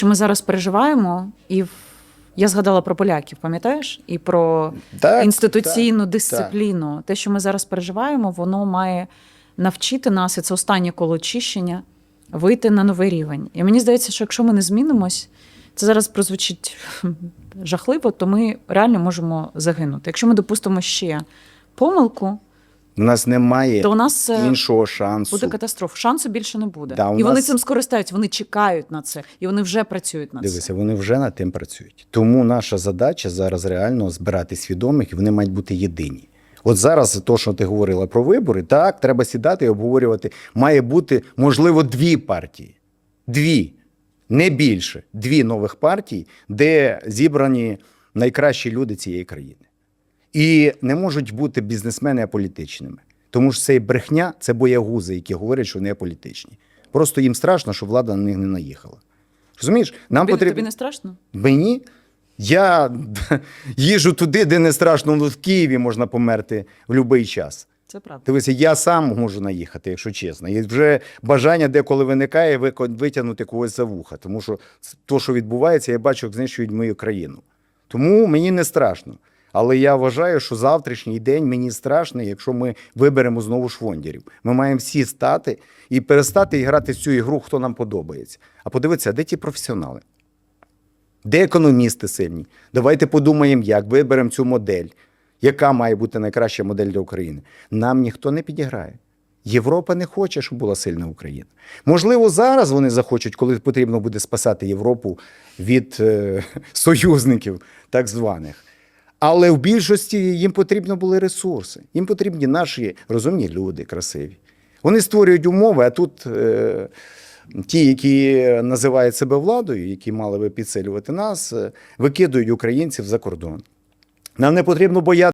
що ми зараз переживаємо, і я згадала про поляків, пам'ятаєш? І про Так, інституційну так, дисципліну. Те, що ми зараз переживаємо, воно має навчити нас, і це останнє коло очищення, вийти на новий рівень. І мені здається, що якщо ми не змінимось, це зараз прозвучить жахливо, то ми реально можемо загинути. Якщо ми допустимо ще помилку, У нас немає то у нас е, іншого шансу. буде катастрофа. Шансу більше не буде. Да, і вони цим скористаються, вони чекають на це, і вони вже працюють на Дивися, це. вони вже над тим працюють. Тому наша задача зараз реально збирати свідомих, і вони мають бути єдині. От зараз, то, що ти говорила про вибори, так, треба сідати і обговорювати. Має бути, можливо, дві партії. Дві, не більше. Дві нових партії, де зібрані найкращі люди цієї країни. І не можуть бути бізнесмени аполітичними. Тому що це брехня, це боягузи, які говорять, що вони аполітичні. Просто їм страшно, що влада на них не наїхала. Розумієш, нам Тобі, потрібно. тобі не страшно? Мені? Я їжу туди, де не страшно. Ну, в Києві можна померти в будь-який час. Це правда. Дивися, я сам можу наїхати, якщо чесно. І вже бажання деколи виникає витягнути когось за вуха. Тому що то, що відбувається, я бачу, як знищують мою країну. Тому мені не страшно. Але я вважаю, що завтрашній день мені страшний, якщо ми виберемо знову швондерів. Ми маємо всі стати і перестати грати цю ігру, хто нам подобається. А подивитися, де ті професіонали? Де економісти сильні? Давайте подумаємо, як виберемо цю модель. Яка має бути найкраща модель для України? Нам ніхто не підіграє. Європа не хоче, щоб була сильна Україна. Можливо, зараз вони захочуть, коли потрібно буде спасати Європу від е, союзників, так званих. Але в більшості їм потрібні були ресурси. Їм потрібні наші розумні люди, красиві. Вони створюють умови, а тут е, ті, які називають себе владою, які мали би підсилювати нас, е, викидують українців за кордон. Нам не потрібно боятися.